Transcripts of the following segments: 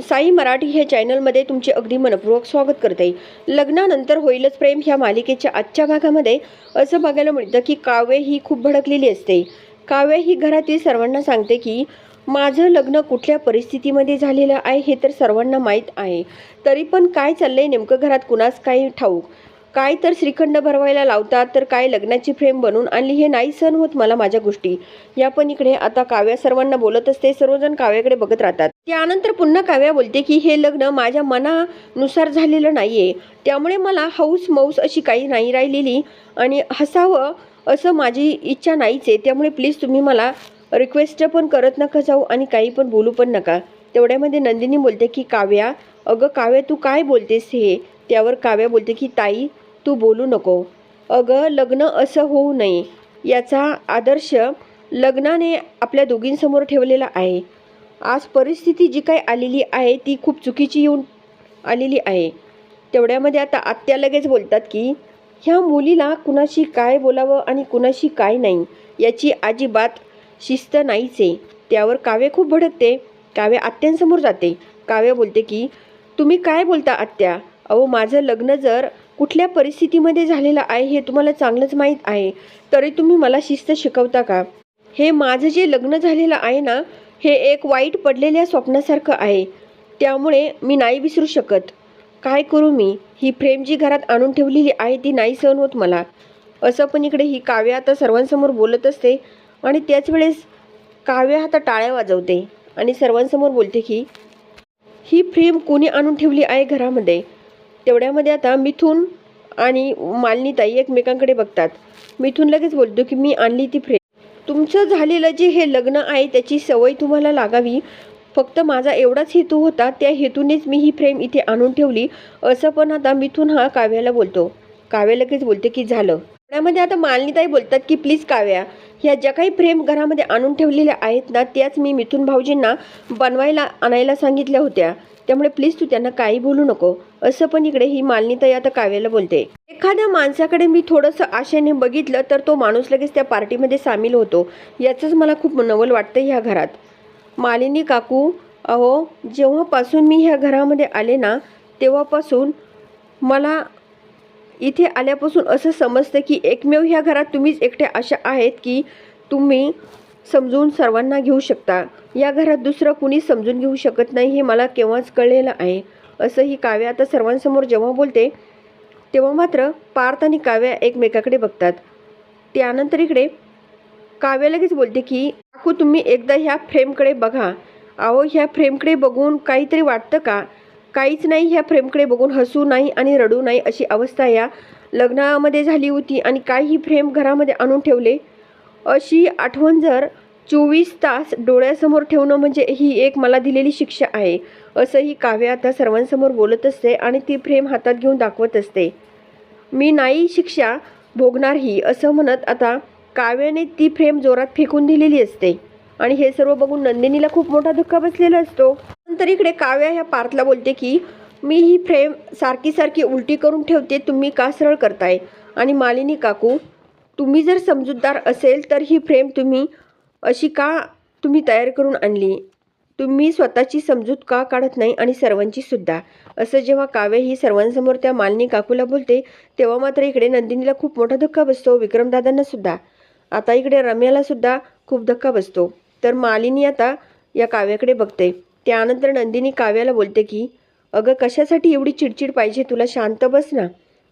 साई मराठी हे चॅनलमध्ये तुमचे अगदी मनपूर्वक स्वागत करते. लग्नानंतर होईलच प्रेम ह्या मालिकेच्या आजच्या भागामध्ये. असं बघायला मिळतं की काव्य ही खूप भडकलेली असते. काव्य ही घरातील सर्वांना सांगते की माझं लग्न कुठल्या परिस्थितीमध्ये झालेलं आहे हे तर सर्वांना माहीत आहे. तरी पण काय चाललंय नेमकं घरात कुणास काही ठाऊक? काय तर श्रीखंड भरवायला लावतात तर काय लग्नाची फ्रेम बनवून आणली हे नाही सण होत मला माझ्या गोष्टी. या पण इकडे आता काव्या सर्वांना बोलत असते सर्वजण काव्याकडे बघत राहतात. त्यानंतर पुन्हा काव्या बोलते की हे लग्न माझ्या मनानुसार झालेलं नाही आहे त्यामुळे मला हौस मौस अशी काही नाही राहिलेली आणि हसावं असं माझी इच्छा नाहीच आहे. त्यामुळे प्लीज तुम्ही मला रिक्वेस्ट पण करत नका जाऊ आणि काही पण बोलू पण नका. तेवढ्यामध्ये नंदिनी बोलते की काव्या अगं काव्या तू काय बोलतेस हे? त्यावर काव्या बोलते की ताई तू बोलू नको. अगं लग्न असं होऊ नये. याचा आदर्श लग्नाने आपल्या दोघींसमोर ठेवलेला आहे. आज परिस्थिती जी काही आलेली आहे ती खूप चुकीची येऊन आलेली आहे. तेवढ्यामध्ये आता आत्या लगेच बोलतात की ह्या मुलीला कुणाशी काय बोलावं आणि कुणाशी काय नाही याची अजिबात शिस्त नाहीच आहे त्यावर काव्य खूप भडकते काव्य आत्यांसमोर जाते. काव्य बोलते की तुम्ही काय बोलता आत्या? अहो माझं लग्न जर कुठल्या परिस्थितीमध्ये झालेलं आहे हे तुम्हाला चांगलंच माहीत आहे तरी तुम्ही मला शिस्त शिकवता का? हे माझं जे लग्न झालेलं आहे ना हे एक वाईट पडलेल्या स्वप्नासारखं आहे. त्यामुळे मी नाही विसरू शकत. काय करू मी? ही फ्रेम जी घरात आणून ठेवलेली आहे ती नाही सहन होत मला. असं पण इकडे ही काव्य आता सर्वांसमोर बोलत असते आणि त्याच वेळेस काव्य आता टाळ्या वाजवते आणि सर्वांसमोर बोलते की ही फ्रेम कोणी आणून ठेवली आहे घरामध्ये? तेवढ्यामध्ये आता मिथून आणि मालिनीताई एकमेकांकडे बघतात. मिथून लगेच बोलतो की मी आणली ती फ्रेम. तुमचं झालेलं जे हे लग्न आहे त्याची सवय तुम्हाला लागावी. फक्त माझा एवढाच हेतू होता त्या हेतूनेच मी ही फ्रेम इथे आणून ठेवली. असं पण आता मिथून हा काव्याला बोलतो. काव्या लगेच बोलते की झालं. त्यामध्ये आता मालनीताई बोलतात की प्लीज काव्या ह्या ज्या काही फ्रेम घरामध्ये आणून ठेवलेल्या आहेत ना त्याच मी मिथून भाऊजींना बनवायला आणायला सांगितल्या होत्या. त्यामुळे प्लीज तू त्यांना काही बोलू नको. असं पण इकडे ही मालनीताई आता काव्याला बोलते. एखाद्या माणसाकडे मी थोडंसं आशेने बघितलं तर तो माणूस लगेच त्या पार्टीमध्ये सामील होतो. याचंच मला खूप नवल वाटतं ह्या घरात. मालिनी काकू अहो जेव्हापासून मी ह्या घरामध्ये आले ना तेव्हापासून मला इथे आल्यापासून असं समजतं की एकमेव ह्या घरात तुम्हीच एकट्या अशा आहेत की तुम्ही समजून सर्वांना घेऊ शकता. या घरात दुसरं कुणी समजून घेऊ शकत नाही हे मला केव्हाच कळलेलं आहे. असं ही काव्या आता सर्वांसमोर जेव्हा बोलते तेव्हा मात्र पार्थ आणि काव्या एकमेकाकडे बघतात. त्यानंतर इकडे काव्या लगेच बोलते की काकू तुम्ही एकदा ह्या फ्रेमकडे बघा. अहो ह्या फ्रेमकडे बघून काहीतरी वाटतं का? काहीच नाही ह्या फ्रेमकडे बघून हसू नाही आणि रडू नाही अशी अवस्था या लग्नामध्ये झाली होती आणि काही फ्रेम घरामध्ये आणून ठेवले. अशी आठवण जर चोवीस तास डोळ्यासमोर ठेवणं म्हणजे ही एक मला दिलेली शिक्षा आहे. असं ही काव्य आता सर्वांसमोर बोलत असते आणि ती फ्रेम हातात घेऊन दाखवत असते. मी नाही शिक्षा भोगणार ही असं म्हणत आता काव्याने ती फ्रेम जोरात फेकून दिलेली असते. आणि हे सर्व बघून नंदिनीला खूप मोठा धक्का बसलेला असतो. नंतर इकडे काव्या ह्या पार्थला बोलते की मी ही फ्रेम सारखी सारखी उलटी करून ठेवते तुम्ही का सरळ करताय? आणि मालिनी काकू तुम्ही जर समजूतदार असेल तर ही फ्रेम तुम्ही अशी का तुम्ही तयार करून आणली? तुम्ही स्वतःची समजूत का काढत नाही आणि सर्वांची सुद्धा? असं जेव्हा काव्य ही सर्वांसमोर त्या मालिनी काकूला बोलते तेव्हा मात्र इकडे नंदिनीला खूप मोठा धक्का बसतो विक्रमदादांना सुद्धा. आता इकडे रम्याला सुद्धा खूप धक्का बसतो. तर मालिनी आता या काव्याकडे बघते. त्यानंतर नंदिनी काव्याला बोलते की अगं कशासाठी एवढी चिडचिड पाहिजे? तुला शांत बस ना.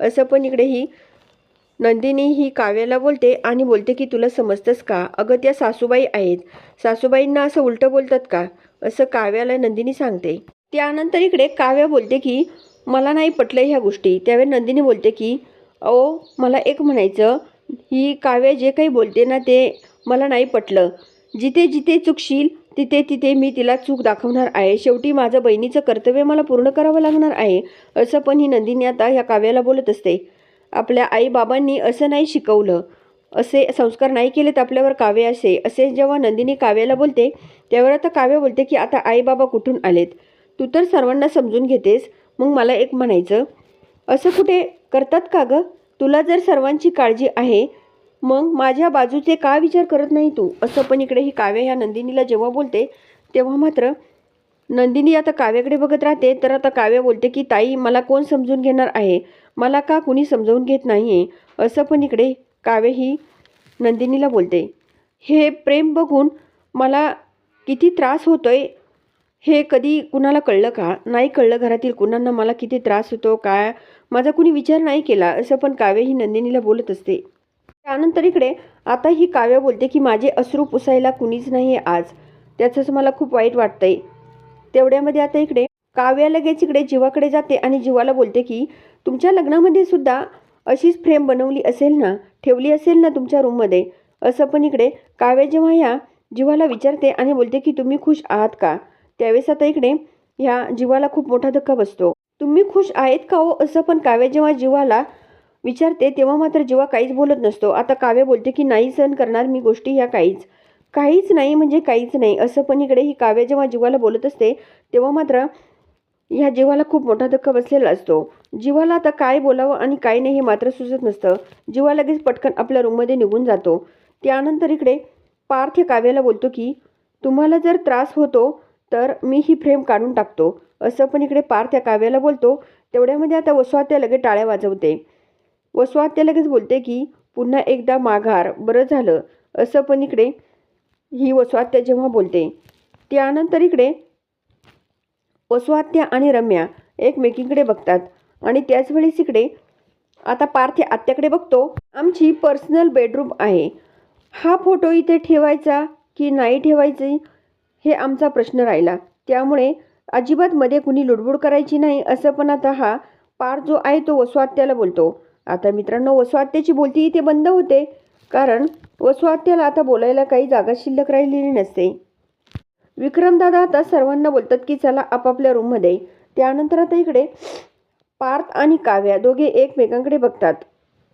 असं पण इकडे ही नंदिनी ही काव्याला बोलते आणि बोलते की तुला समजतंस का? अगं त्या सासूबाई आहेत. सासूबाईंना असं उलटं बोलतात का? असं काव्याला नंदिनी सांगते. त्यानंतर इकडे काव्या बोलते की मला नाही पटलं ह्या गोष्टी. त्यावेळी नंदिनी बोलते की अहो मला एक म्हणायचं. ही काव्य जे काही बोलते ना ते मला नाही पटलं. जिथे जिथे चुकशील तिथे तिथे मी तिला चूक दाखवणार आहे. शेवटी माझं बहिणीचं कर्तव्य मला पूर्ण करावं लागणार आहे. असं पण ही नंदिनी आता ह्या काव्याला बोलत असते. आपल्या आईबाबांनी असं नाही शिकवलं असे संस्कार नाही केलेत आपल्यावर काव्य असे. असे जेव्हा नंदिनी काव्याला बोलते त्यावर आता काव्य बोलते की आता आईबाबा कुठून आलेत? तू तर सर्वांना समजून घेतेस. मग मला एक म्हणायचं असं कुठे करतात का गं? तुला जर सर्वांची काळजी आहे मग माझ्या बाजूचे का विचार करत नाही तू? असं पण इकडे ही काव्य ह्या नंदिनीला जेव्हा बोलते तेव्हा मात्र नंदिनी आता काव्याकडे बघत राहते तर आता काव्य बोलते की ताई मला कोण समजून घेणार आहे? मला का कुणी समजावून घेत नाही आहे असं पण इकडे काव्य ही नंदिनीला बोलते. हे प्रेम बघून मला किती त्रास होतोय हे कधी कुणाला कळलं का? नाही कळलं घरातील कुणांना मला किती त्रास होतो काय माझा कुणी विचार नाही केला असं पण काव्य ही नंदिनीला बोलत असते. त्यानंतर इकडे आता ही काव्य बोलते की माझे अश्रू पुसायला कुणीच नाही आहे आज. त्याचंच मला खूप वाईट वाटतंय. तेवढ्यामध्ये आता इकडे काव्या लगेच इकडे जीवाकडे जाते आणि जीवाला बोलते की तुमच्या लग्नामध्ये सुद्धा अशीच फ्रेम बनवली असेल ना? ठेवली असेल ना तुमच्या रूममध्ये? असं पण इकडे काव्य जेव्हा ह्या जीवाला विचारते आणि बोलते की तुम्ही खुश आहात का? त्यावेळेस आता इकडे ह्या जीवाला खूप मोठा धक्का बसतो. तुम्ही खुश आहेत का हो? असं पण काव्य जेव्हा जीवाला विचारते तेव्हा मात्र जीवा काहीच बोलत नसतो. आता काव्य बोलते की नाही सहन करणार मी गोष्टी ह्या काहीच. काहीच नाही म्हणजे काहीच नाही. असं पण इकडे ही काव्य जेव्हा जीवाला बोलत असते तेव्हा मात्र ह्या जीवाला खूप मोठा धक्का बसलेला असतो. जीवाला आता काय बोलावं आणि काय नाही हे मात्र सुचत नसतं. जीवा लगेच पटकन आपल्या रूममध्ये निघून जातो. त्यानंतर इकडे पार्थ या काव्याला बोलतो की तुम्हाला जर त्रास होतो तर मी ही फ्रेम काढून टाकतो. असं पण इकडे पार्थ या काव्याला बोलतो. तेवढ्यामध्ये आता वसुआत्या लगेच टाळ्या वाजवते. वसुआत्या लगेच बोलते की पुन्हा एकदा माघार. बरं झालं. असं पण इकडे ही वसुआत्या जेव्हा बोलते त्यानंतर इकडे वसुआत्या आणि रम्या एकमेकींकडे बघतात आणि त्याच वेळेस इकडे आता पार्थ आत्याकडे बघतो. आमची पर्सनल बेडरूम आहे. हा फोटो इथे ठेवायचा की नाही ठेवायचे हे आमचा प्रश्न राहिला. त्यामुळे अजिबात मध्ये कुणी लुडबुड करायची नाही असं पण आता हा पार जो आहे तो वसुआत्याला बोलतो. आता मित्रांनो वसुआत्याची बोलती इथे बंद होते. कारण वसुआत्याला आता बोलायला काही जागा शिल्लक राहिलेली नसते. विक्रमदादा आता सर्वांना बोलतात की चला आपापल्या रूममध्ये. त्यानंतर आता इकडे पार्थ आणि काव्या दोघे एकमेकांकडे बघतात.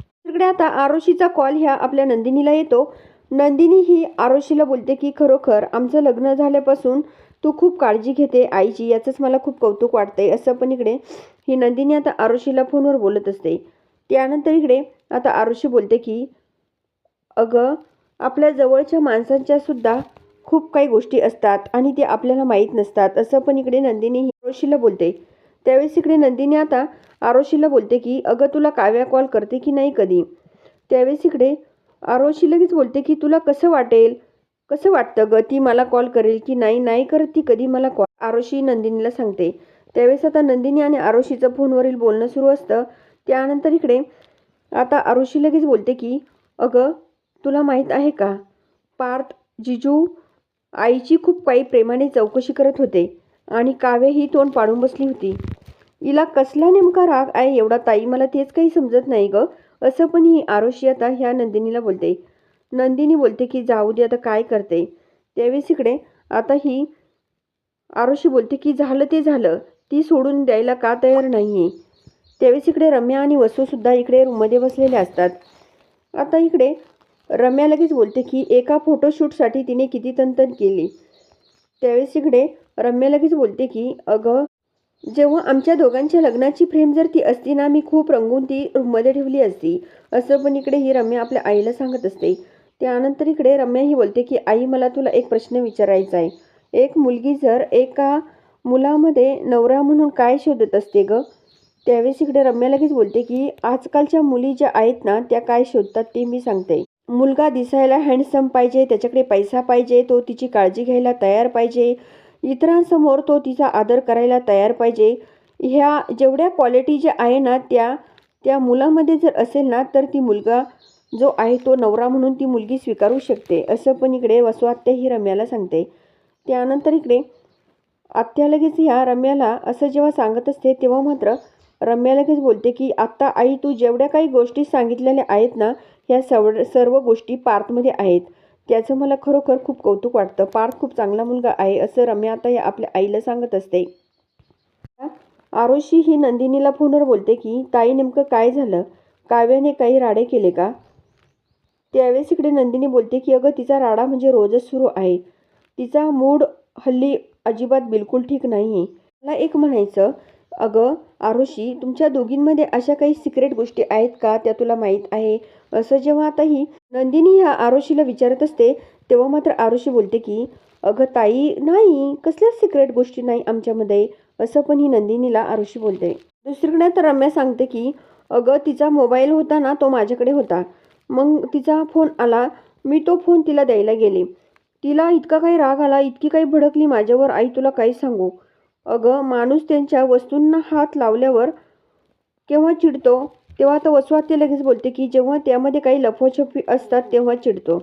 तिकडे आता आरोशीचा कॉल ह्या आपल्या नंदिनीला येतो. नंदिनी ही आरोशीला बोलते की खरोखर आमचं लग्न झाल्यापासून तू खूप काळजी घेते आईची याचंच मला खूप कौतुक वाटतंय असं पण इकडे ही नंदिनी आता आरोशीला फोनवर बोलत असते. त्यानंतर इकडे आता आरुषी बोलते की अगं आपल्या जवळच्या माणसांच्या सुद्धा खूप काही गोष्टी असतात आणि ते आपल्याला माहीत नसतात. असं पण इकडे नंदिनी ही बोलते. त्यावेळेस इकडे नंदिनी आता आरोशीला बोलते की अगं तुला काव्या कॉल करते की नाही कधी? त्यावेळेस इकडे आरोशी लगेच बोलते की तुला कसं वाटेल? कसं वाटतं ग? ती मला कॉल करेल की नाही? नाही करत ती कधी मला कॉल? आरोशी नंदिनीला सांगते. त्यावेळेस आता नंदिनी आणि आरोशीचं फोनवरील बोलणं सुरू असतं. त्यानंतर इकडे आता आरुषी लगेच बोलते की अगं तुला माहीत आहे का? पार्थ जिजू आईची खूप काही प्रेमाने चौकशी करत होते आणि काव्य ही तोंड पाडून बसली होती. हिला कसला नेमका राग आहे एवढा ताई? मला तेच काही समजत नाही ग असं पण ही आरोशी आता ह्या नंदिनीला बोलते. नंदिनी बोलते की जाऊ दे आता काय करते? त्यावेळेस इकडे आता ही आरोशी बोलते की झालं ते झालं ती सोडून द्यायला का तयार नाही आहे त्यावेळेस इकडे रम्या आणि वसूसुद्धा इकडे रूममध्ये बसलेले असतात. आता इकडे रम्या लगेच बोलते की एका फोटोशूटसाठी तिने किती तंतन केली? त्यावेळेस इकडे रम्या लगेच बोलते की अगं जेव्हा आमच्या दोघांच्या लग्नाची फ्रेम जर ती असती ना मी खूप रंगून ती रूममध्ये ठेवली असती. असं पण इकडे ही रम्या आपल्या आईला सांगत असते. त्यानंतर इकडे रम्या ही बोलते की आई मला तुला एक प्रश्न विचारायचा आहे. एक मुलगी जर एका मुलामध्ये नवरा म्हणून काय शोधत असते ग? त्यावेळेस इकडे रम्या लगेच बोलते की आजकालच्या मुली ज्या आहेत ना त्या काय शोधतात ते मी सांगते. मुलगा दिसायला हँडसम पाहिजे त्याच्याकडे पैसा पाहिजे तो तिची काळजी घ्यायला तयार पाहिजे. इतरांसमोर तो तिचा आदर करायला तयार पाहिजे. ह्या जेवढ्या क्वालिटी ज्या आहे ना त्या त्या मुलामध्ये जर असेल ना तर ती मुलगा जो आहे तो नवरा म्हणून ती मुलगी स्वीकारू शकते. असं पण इकडे वसुआत्या ही रम्याला सांगते. त्यानंतर इकडे आत्या लगेच ह्या रम्याला असं जेव्हा सांगत असते तेव्हा मात्र रम्या लगेच बोलते की आत्ता आई तू जेवढ्या काही गोष्टी सांगितलेल्या आहेत ना ह्या सव सर्व गोष्टी पार्थमध्ये आहेत. त्याचं मला खरोखर खूप कौतुक वाटतं. पार्थ खूप चांगला मुलगा आहे असं रम्या आता या आपल्या आईला सांगत असते. आरोशी ही नंदिनीला फोनवर बोलते की ताई नेमकं काय झालं? काव्याने काही राडे केले का? त्यावेळेस इकडे नंदिनी बोलते की अगं तिचा राडा म्हणजे रोजच सुरू आहे. तिचा मूड हल्ली अजिबात बिलकुल ठीक नाही आहे मला एक म्हणायचं अगं आरुषी तुमच्या दोघींमध्ये अशा काही सिक्रेट गोष्टी आहेत का? त्या तुला माहीत आहे. असं जेव्हा आता ही नंदिनी ह्या आरुषीला विचारत असते तेव्हा मात्र आरुषी बोलते की अगं ताई नाही कसल्याच सिक्रेट गोष्टी नाही आमच्यामध्ये? असं पण ही नंदिनीला आरुषी बोलते. दुसरीकडे तर रम्या सांगते की अगं तिचा मोबाईल होता ना तो माझ्याकडे होता. मग तिचा फोन आला मी तो फोन तिला द्यायला गेले. तिला इतका काही राग आला इतकी काही भडकली माझ्यावर आई तुला काही सांगू. अगं माणूस त्यांच्या वस्तूंना हात लावल्यावर केव्हा चिडतो? तेव्हा आता वसवाते लगेच बोलते की जेव्हा त्यामध्ये काही लपवछपी असतात तेव्हा चिडतो.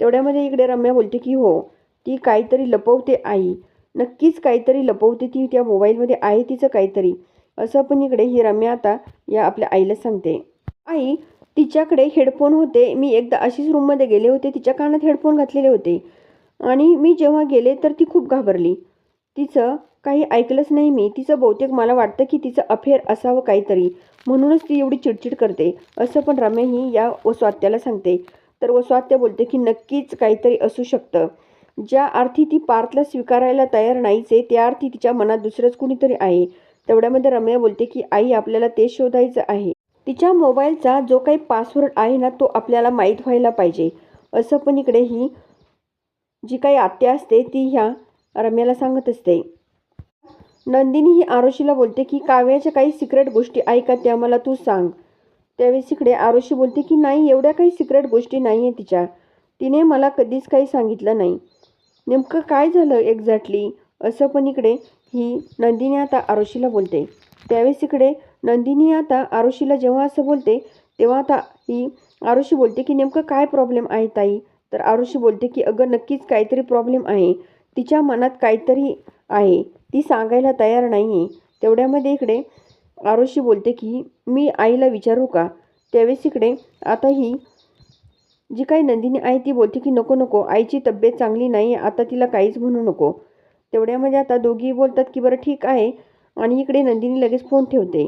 तेवढ्यामध्ये इकडे रम्या बोलते की हो ती काहीतरी लपवते आई. नक्कीच काहीतरी लपवते ती त्या मोबाईलमध्ये आहे तिचं काहीतरी. असं पण इकडे ही रम्या आता या आपल्या आईला सांगते. आई तिच्याकडे हेडफोन होते. मी एकदा अशीच रूममध्ये गेले होते. तिच्या कानात हेडफोन घातलेले होते. आणि मी जेव्हा गेले तर ती खूप घाबरली. तिचं काही ऐकलंच नाही मी. तिचं बहुतेक मला वाटतं की तिचं अफेअर असावं काहीतरी. म्हणूनच ती एवढी चिडचिड करते. असं पण रम्या ही या वस्वात्याला सांगते. तर वस्वात्या बोलते की नक्कीच काहीतरी असू शकतं. ज्या अर्थी ती पार्थला स्वीकारायला तयार नाहीच आहे त्या अर्थी तिच्या मनात दुसरंच कुणीतरी आहे. तेवढ्यामध्ये रम्या बोलते की आई आपल्याला ते शोधायचं आहे. तिच्या मोबाईलचा जो काही पासवर्ड आहे ना तो आपल्याला माहीत व्हायला पाहिजे. असं पण इकडे ही जी काही आत्या असते ती ह्या रम्याला सांगत असते. नंदिनी ही आरुषीला बोलते की काव्याच्या काही सिक्रेट गोष्टी ऐका त्या मला तू सांग. त्यावेळेस इकडे आरुषी बोलते की नाही एवढ्या काही सिक्रेट गोष्टी नाही आहे तिच्या. तिने मला कधीच काही सांगितलं नाही. नेमकं काय झालं एक्झॅक्टली असं पण इकडे ही नंदिनी आता आरुषीला बोलते. त्यावेळेस इकडे नंदिनी आता आरुषीला जेव्हा असं बोलते तेव्हा आता ही आरुषी बोलते की नेमकं काय प्रॉब्लेम आहे ताई? तर आरुषी बोलते की अगं नक्कीच काहीतरी प्रॉब्लेम आहे. तिच्या मनात काहीतरी आहे. ती सांगायला तयार नाही आहे तेवढ्यामध्ये इकडे आरुषी बोलते की मी आईला विचारू का? त्यावेळेस इकडे आता ही जी काही नंदिनी आहे ती बोलते की नको नको आईची तब्येत चांगली नाही आहे आता तिला काहीच म्हणू नको. तेवढ्यामध्ये आता दोघी बोलतात की बरं ठीक आहे. आणि इकडे नंदिनी लगेच फोन ठेवते.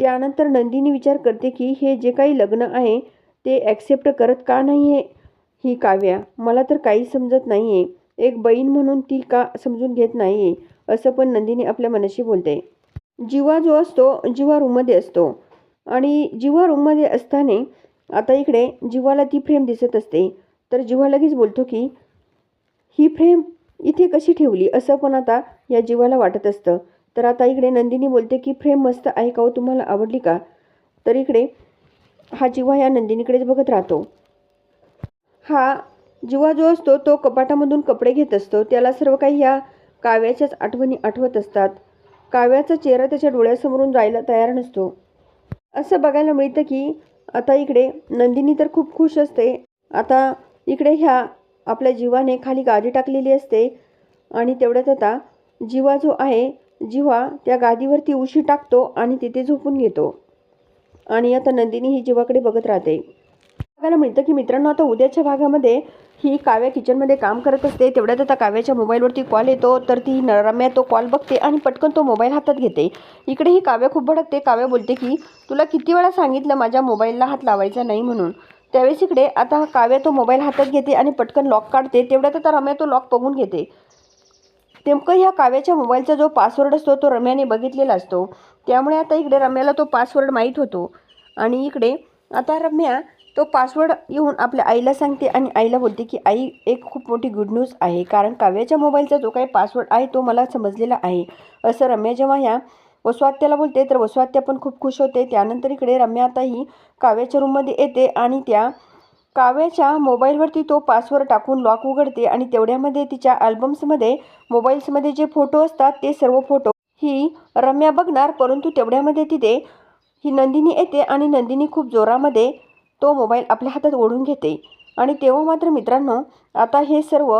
त्यानंतर नंदिनी विचार करते की हे जे काही लग्न आहे ते ॲक्सेप्ट करत का नाही आहे ही काव्या? मला तर काही समजत नाही आहे एक बहीण म्हणून ती का समजून घेत नाही आहे असं पण नंदिनी आपल्या मनाशी बोलते. जीवा जो असतो जीवा रूममध्ये असतो. आणि जीवा रूममध्ये असताना आता इकडे जीवाला ती फ्रेम दिसत असते. तर जीवा लगेच बोलतो की ही फ्रेम इथे कशी ठेवली? असं पण आता या जीवाला वाटत असतं. तर आता इकडे नंदिनी बोलते की फ्रेम मस्त आहे का हो? तुम्हाला आवडली का? तर इकडे हा जीवा या नंदिनीकडेच बघत राहतो. हा जिवा जो असतो तो कपाटामधून कपडे घेत असतो. त्याला सर्व काही ह्या काव्याच्याच आठवणी आठवत असतात. काव्याचा चेहरा त्याच्या डोळ्यासमोरून जायला तयार नसतो. असं बघायला मिळतं की आता इकडे नंदिनी तर खूप खुश असते. आता इकडे ह्या आपल्या जीवाने खाली गादी टाकलेली असते आणि तेवढ्यात आता जीवा जो आहे जीवा त्या गादीवरती उशी टाकतो आणि तिथे झोपून घेतो. आणि आता नंदिनी ही जीवाकडे बघत राहते. बघायला मिळतं की मित्रांनो आता उद्याच्या भागामध्ये ही काव्या किचनमध्ये काम करत असते. तेवढ्यात आता काव्याच्या मोबाईलवरती कॉल येतो. तर ती न- रम्या तो कॉल बघते आणि पटकन तो मोबाईल हातात घेते. इकडे ही काव्या खूप भडकते. काव्या बोलते की तुला किती वेळा सांगितलं माझ्या मोबाईलला हात लावायचा नाही म्हणून. त्यावेळेस इकडे आता काव्या तो मोबाईल हातात घेते आणि पटकन लॉक काढते. तेवढ्यात आता रम्या तो लॉक बघून घेते. नेमकं ह्या काव्याच्या मोबाईलचा जो पासवर्ड असतो तो रम्याने बघितलेला असतो. त्यामुळे आता इकडे रम्याला तो पासवर्ड माहीत होतो. आणि इकडे आता रम्या तो पासवर्ड येऊन आपल्या आईला सांगते आणि आईला बोलते की आई एक खूप मोठी गुड न्यूज आहे. कारण काव्याच्या मोबाईलचा जो काही पासवर्ड आहे तो मला समजलेला आहे. असं रम्या जेव्हा ह्या वसवात्याला बोलते तर वसवात्या पण खूप खुश होते. त्यानंतर इकडे रम्या आता ही काव्याच्या रूममध्ये येते आणि त्या काव्याच्या मोबाईलवरती तो पासवर्ड टाकून लॉक उघडते आणि तेवढ्यामध्ये तिच्या अल्बम्समध्ये मोबाईल्समध्ये जे फोटो असतात ते सर्व फोटो ही रम्या बघणार. परंतु तेवढ्यामध्ये तिथे ही नंदिनी येते आणि नंदिनी खूप जोरामध्ये तो मोबाईल आपल्या हातात ओढून घेते. आणि तेव्हा मात्र मित्रांनो आता हे सर्व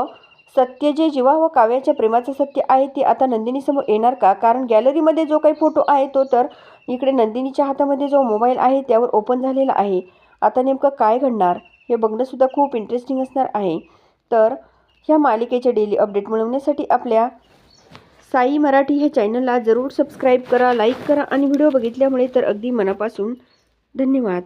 सत्य जे जीवा व काव्याच्या प्रेमाचं सत्य आहे ते आता नंदिनीसमोर येणार का? कारण गॅलरीमध्ये जो काही फोटो आहे तो तर इकडे नंदिनीच्या हातामध्ये जो मोबाईल आहे त्यावर ओपन झालेला आहे. आता नेमकं काय घडणार? हे बघणंसुद्धा खूप इंटरेस्टिंग असणार आहे. तर ह्या मालिकेचे डेली अपडेट मिळवण्यासाठी आपल्या साई मराठी ह्या चॅनलला जरूर सबस्क्राईब करा लाईक करा आणि व्हिडिओ बघितल्यामुळे तर अगदी मनापासून धन्यवाद.